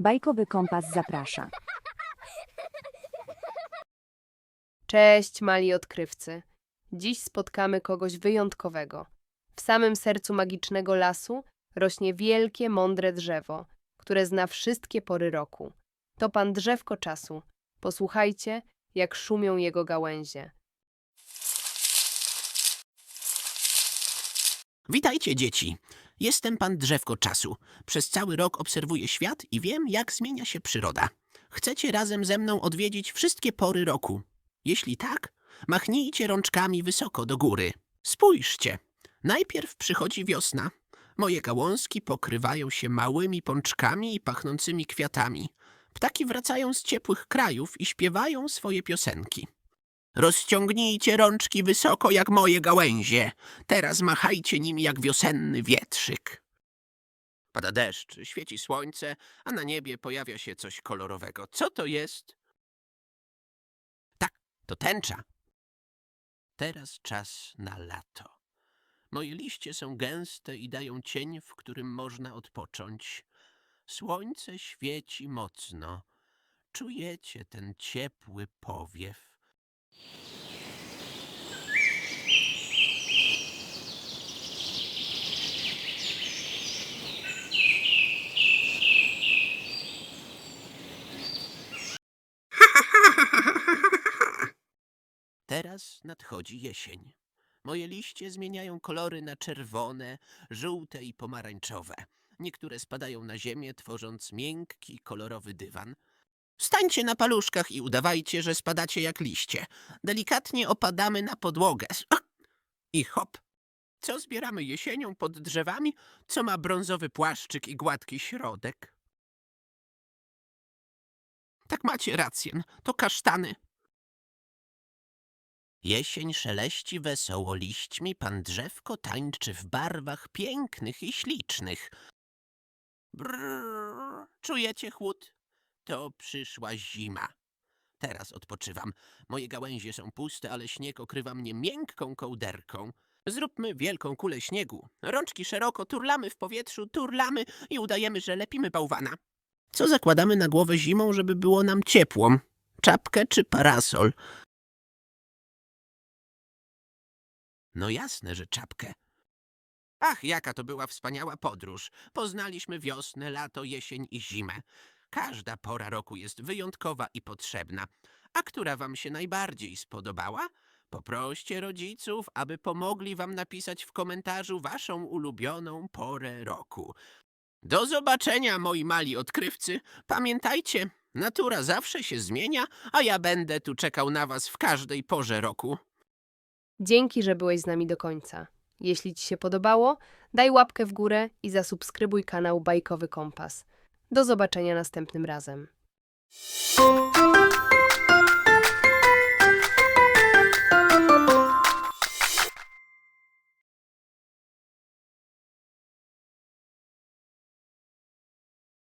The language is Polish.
Bajkowy Kompas zaprasza. Cześć, mali odkrywcy. Dziś spotkamy kogoś wyjątkowego. W samym sercu magicznego lasu rośnie wielkie, mądre drzewo, które zna wszystkie pory roku. To pan drzewko czasu. Posłuchajcie, jak szumią jego gałęzie. Witajcie, dzieci. Jestem pan Drzewko Czasu. Przez cały rok obserwuję świat i wiem, jak zmienia się przyroda. Chcecie razem ze mną odwiedzić wszystkie pory roku? Jeśli tak, machnijcie rączkami wysoko do góry. Spójrzcie. Najpierw przychodzi wiosna. Moje gałązki pokrywają się małymi pączkami i pachnącymi kwiatami. Ptaki wracają z ciepłych krajów i śpiewają swoje piosenki. Rozciągnijcie rączki wysoko jak moje gałęzie. Teraz machajcie nimi jak wiosenny wietrzyk. Pada deszcz, świeci słońce, a na niebie pojawia się coś kolorowego. Co to jest? Tak, to tęcza. Teraz czas na lato. Moje liście są gęste i dają cień, w którym można odpocząć. Słońce świeci mocno. Czujecie ten ciepły powiew. Teraz nadchodzi jesień. Moje liście zmieniają kolory na czerwone, żółte i pomarańczowe. Niektóre spadają na ziemię, tworząc miękki, kolorowy dywan. Stańcie na paluszkach i udawajcie, że spadacie jak liście. Delikatnie opadamy na podłogę. I hop! Co zbieramy jesienią pod drzewami, co ma brązowy płaszczyk i gładki środek? Tak macie rację, to kasztany. Jesień szeleści wesoło liśćmi, pan drzewko tańczy w barwach pięknych i ślicznych. Brrr, czujecie chłód? To przyszła zima. Teraz odpoczywam. Moje gałęzie są puste, ale śnieg okrywa mnie miękką kołderką. Zróbmy wielką kulę śniegu. Rączki szeroko, turlamy w powietrzu, turlamy i udajemy, że lepimy bałwana. Co zakładamy na głowę zimą, żeby było nam ciepło? Czapkę czy parasol? No jasne, że czapkę. Ach, jaka to była wspaniała podróż. Poznaliśmy wiosnę, lato, jesień i zimę. Każda pora roku jest wyjątkowa i potrzebna. A która wam się najbardziej spodobała? Poproście rodziców, aby pomogli wam napisać w komentarzu waszą ulubioną porę roku. Do zobaczenia, moi mali odkrywcy. Pamiętajcie, natura zawsze się zmienia, a ja będę tu czekał na was w każdej porze roku. Dzięki, że byłeś z nami do końca. Jeśli Ci się podobało, daj łapkę w górę i zasubskrybuj kanał Bajkowy Kompas. Do zobaczenia następnym razem.